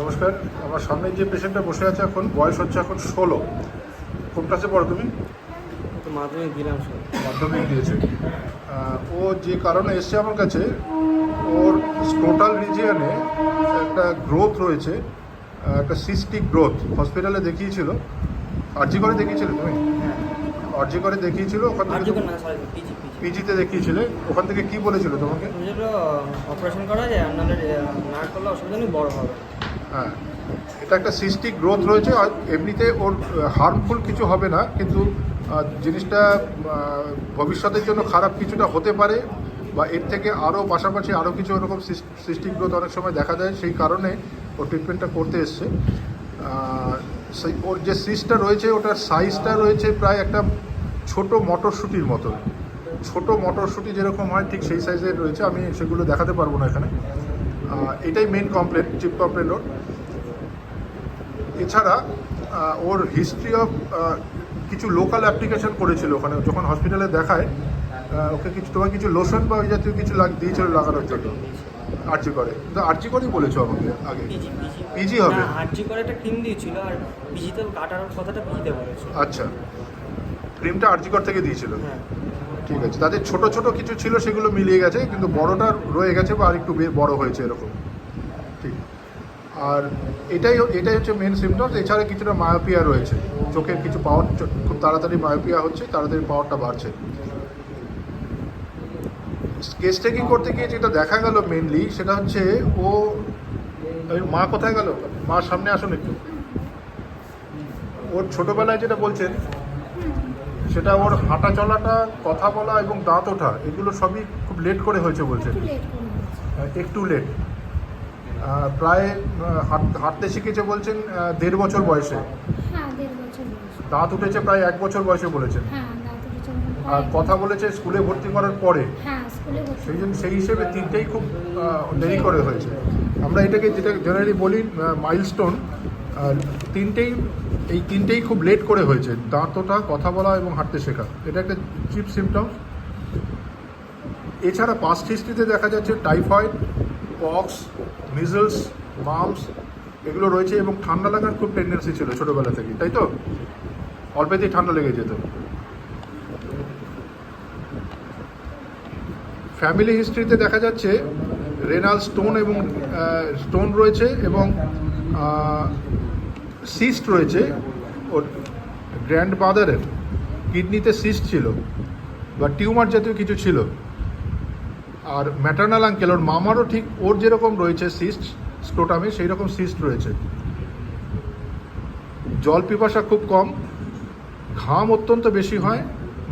নমস্কার আমার সামনে যে পেশেন্টটা বসে আছে এখন বয়স হচ্ছে এখন ষোলো। কোন ক্লাসে পড়ো তুমি? তো মাধ্যমিক দিলাম মাধ্যমিক দিয়েছে। ও যে কারণে এসছে আমার কাছে ওর স্ক্রোটাল রিজিয়নে একটা গ্রোথ রয়েছে একটা সিস্টিক গ্রোথ হসপিটালে দেখিয়েছিল। আরজি করে দেখিয়েছিলে তুমি? হ্যাঁ। আরজি করে দেখিয়েছিল ওখান থেকে পিজিতে দেখিয়েছিলে। ওখান থেকে কি বলেছিল তোমাকে? অপারেশন করা যায় নাহলে না করলে অসুবিধা নেই বড় হবে। হ্যাঁ। এটা একটা সিস্টিক গ্রোথ রয়েছে এমনিতে ওর হার্মফুল কিছু হবে না, কিন্তু জিনিসটা ভবিষ্যতের জন্য খারাপ কিছুটা হতে পারে, বা এর থেকে আরও পাশাপাশি আরও কিছু ওরকম সিস্টিক গ্রোথ অনেক সময় দেখা যায়, সেই কারণে ও ট্রিটমেন্টটা করতে এসছে। সেই ওর যে সিস্টটা রয়েছে, ওটার সাইজটা রয়েছে প্রায় একটা ছোট মটরশুঁটির মতো ছোট মটরশুঁটি যেরকম হয়, ঠিক সেই সাইজের রয়েছে, আমি সেগুলো দেখাতে পারব না এখানে। এটাই মেন কমপ্লেন চিপ কমপ্লেন ওর এছাড়া ওর হিস্ট্রি অফ কিছু লোকাল অ্যাপ্লিকেশন করেছিল ওখানে যখন হসপিটালে দেখায় ওকে কিছু তোমার কিছু লোশন বা ওই জাতীয় কিছু লাগ দিয়েছিল লাগানোর জন্য আর্জি করে। কিন্তু আর্জি করেই বলেছ আমাকে আগে। পিজি হবে? না আরজি করে একটা ক্রিম দিয়েছিল আর পিজিতে কাটার কথাটা পিজিতে বলেছিল আচ্ছা। ক্রিমটা আর্জিকর থেকে দিয়েছিল? হ্যাঁ। ঠিক আছে। তাদের ছোট ছোট কিছু ছিল, সেগুলো মিলিয়ে গেছে, কিন্তু বড়টা রয়ে গেছে বা আরেকটু বড় হয়েছে এরকম। ঠিক। আর এটাই এটাই হচ্ছে মেন সিমটমস এছাড়া কিছুটা মায়োপিয়া রয়েছে। চোখের কিছু পাওয়ার খুব তাড়াতাড়ি মায়োপিয়া হচ্ছে, তাড়াতাড়ি পাওয়ারটা বাড়ছে। কেস টেকিং করতে গিয়ে যেটা দেখা গেল মেনলি সেটা হচ্ছে ও মা কোথায় গেল? মা সামনে আসুন একটু। ওর ছোটবেলায় যেটা বলছেন সেটা ওর হাঁটা চলাটা কথা বলা এবং দাঁত ওঠা এগুলো সবই খুব লেট করে হয়েছে বলছেন একটু লেট প্রায় হাঁট- হাঁটতে শিখেছে বলছেন দেড় বছর বয়সে। হ্যাঁ দেড় বছর বয়স। দাঁত উঠেছে প্রায় এক বছর বয়সে বলেছেন। হ্যাঁ আর কথা বলেছে স্কুলে ভর্তি করার পরে। হ্যাঁ সেই জন্য সেই হিসেবে তিনটেই খুব দেরি করে হয়েছে। আমরা এটাকে যেটা জেনারেলি বলি মাইলস্টোন তিনটেই, এই তিনটেই খুব লেট করে হয়েছে। দাঁত ওঠা কথা বলা এবং হাঁটতে শেখা। এটা একটা চিপ সিমটমস এছাড়া পাস্ট হিস্ট্রিতে দেখা যাচ্ছে টাইফয়েড পক্স মিজলস মামস এগুলো রয়েছে এবং ঠান্ডা লাগার খুব টেন্ডেন্সি ছিল ছোটোবেলা থেকে তাই তো? অল্পেতেই ঠান্ডা লেগে যেত। ফ্যামিলি হিস্ট্রিতে দেখা যাচ্ছে রেনাল স্টোন এবং স্টোন রয়েছে এবং সিস্ট রয়েছে। ওর গ্র্যান্ড ফাদারের কিডনিতে সিস্ট ছিল বা টিউমার জাতীয় কিছু ছিল। আর ম্যাটার্নাল আঙ্কেল ওর মামারও ঠিক ওর যেরকম রয়েছে সিস্ট স্ক্রোটামে সেই রকম সিস্ট রয়েছে। জল পিপাসা খুব কম, ঘাম অত্যন্ত বেশি হয়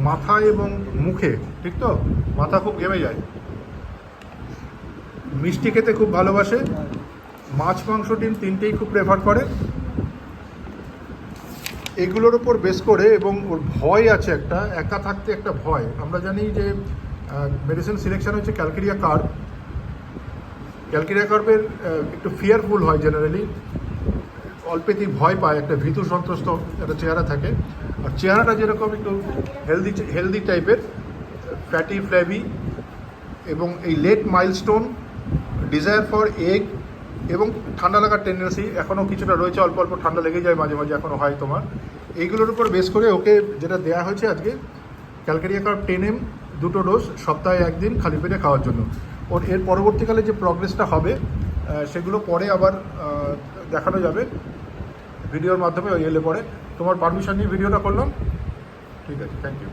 মাথায় এবং মুখে, ঠিক তো? মাথা খুব ঘেমে যায়। মিষ্টি খেতে খুব ভালোবাসে। মাছ, মাংস, ডিম তিনটেই খুব প্রেফার করে। এগুলোর ওপর বেস করে এবং ওর ভয় আছে একটা, একা থাকতে একটা ভয়। আমরা জানি যে মেডিসিন সিলেকশন হচ্ছে ক্যালকেরিয়া কার্ভ ক্যালকেরিয়া কার্ভের একটু ফিয়ারফুল হয় জেনারেলি অল্পেতেই ভয় পায়, একটা ভীতু সন্ত্রস্ত একটা চেহারা থাকে। আর চেহারাটা যেরকম একটু হেলদি হেলদি টাইপের ফ্যাটি ফ্ল্যাভি এবং এই late milestone desire for egg এবং ঠান্ডা লাগার টেন্ডেন্সি এখনও কিছুটা রয়েছে, অল্প অল্প ঠান্ডা লেগে যায়, মাঝে মাঝে এখনও হয় তোমার। এইগুলোর উপর বেস করে ওকে যেটা দেওয়া হয়েছে আজকে, ক্যালকেরিয়া কার্ভ টেন এম দুটো ডোজ সপ্তাহে একদিন খালি পেটে খাওয়ার জন্য। ওর এর পরবর্তীকালে যে প্রগ্রেসটা হবে সেগুলো পরে আবার দেখানো যাবে ভিডিওর মাধ্যমে, ওই এলে পরে। তোমার পারমিশন নিয়ে ভিডিওটা করলাম। ঠিক আছে থ্যাংক ইউ